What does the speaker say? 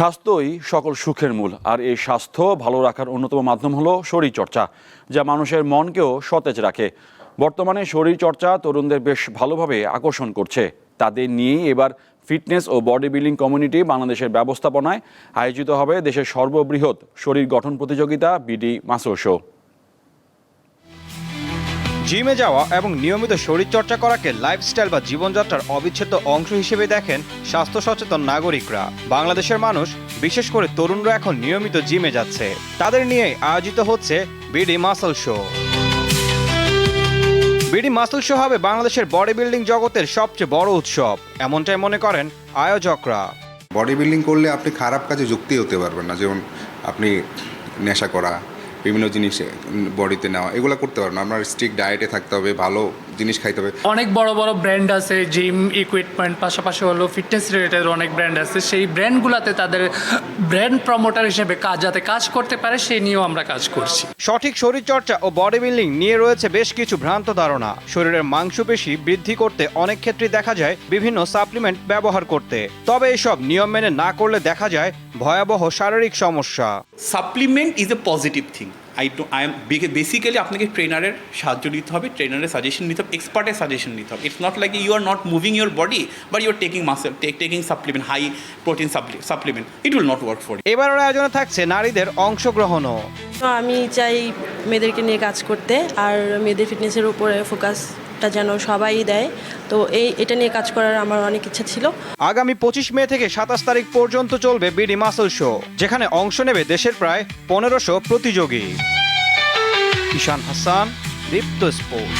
স্বাস্থ্যই সকল সুখের মূল, আর এই স্বাস্থ্য ভালো রাখার অন্যতম মাধ্যম হলো শরীরচর্চা, যা মানুষের মনকেও সতেজ রাখে। বর্তমানে শরীরচর্চা তরুণদের বেশ ভালোভাবে আকর্ষণ করছে। তাদের নিয়েই এবার ফিটনেস ও বডি বিল্ডিং কমিউনিটি বাংলাদেশের ব্যবস্থাপনায় আয়োজিত হবে দেশের সর্ববৃহৎ শরীর গঠন প্রতিযোগিতা, বিডি মাসো শো। জিমে যাওয়া এবং নিয়মিত শরীরচর্চা করাকে লাইফস্টাইল বা জীবনযাত্রার অবিচ্ছেদ্য অংশ হিসেবে দেখেন স্বাস্থ্য সচেতন নাগরিকরা। বাংলাদেশের মানুষ, বিশেষ করে তরুণরা এখন নিয়মিত জিমে যাচ্ছে। তাদের নিয়ে আয়োজিত হচ্ছে BD muscle show. BD muscle show হবে বাংলাদেশের বডি বিল্ডিং জগতের সবচেয়ে বড় উৎসব, এমনটাই মনে করেন আয়োজকরা। বডি বিল্ডিং করলে আপনি খারাপ কাজে যুক্তি হতে পারবেন না। যেমন আপনি নেশা করা বিভিন্ন জিনিস বডিতে নেওয়া এগুলো করতে পারবেন না। আপনার স্ট্রিক ডায়েটে থাকতে হবে ভালো জিনিস খাইতে হবে। অনেক বড় বড় ব্র্যান্ড আছে জিম ইকুইপমেন্ট পাশাপাশি হলো ফিটনেস রিলেটেড অনেক ব্র্যান্ড আছে। সেই ব্র্যান্ডগুলোতে তাদের ব্র্যান্ড প্রমোটার হিসেবে কাজ যাতে কাজ করতে পারে সেই নিয়েও আমরা কাজ করছি। সঠিক শরীরচর্চা ও বডি বিল্ডিং নিয়ে রয়েছে বেশ কিছু ভ্রান্ত ধারণা। শরীরের মাংসপেশি বৃদ্ধি করতে অনেক ক্ষেত্রে দেখা যায় বিভিন্ন সাপ্লিমেন্ট ব্যবহার করতে। তবে এসব নিয়ম মেনে না করলে দেখা যায় ভয়াবহ শারীরিক সমস্যা। Supplement is a positive thing I to I am basically আপনাকে ট্রেনারের সাহায্য নিতে হবে ট্রেনারের সাজেশন নিতে হবে এক্সপার্টের সাজেশন নিতে হবে। It's not like you are not moving your body but you're taking muscle taking supplement high protein supplement it will not work for ওরা আয়োজনে থাকছে নারীদের অংশগ্রহণও। তো আমি চাই মেয়েদেরকে নিয়ে কাজ করতে আর মেয়েদের ফিটনেসের উপরে ফোকাসটা যেন সবাই দেয়। তো এই, এটা নিয়ে কাজ করার আমার অনেক ইচ্ছা ছিল। আগামী পঁচিশ মে থেকে সাতাশ তারিখ পর্যন্ত চলবে বিডি মাসল শো, যেখানে অংশ নেবে দেশের প্রায় পনেরোশো প্রতিযোগী। ঈশান হাসান, দীপ্ত স্পোর্ট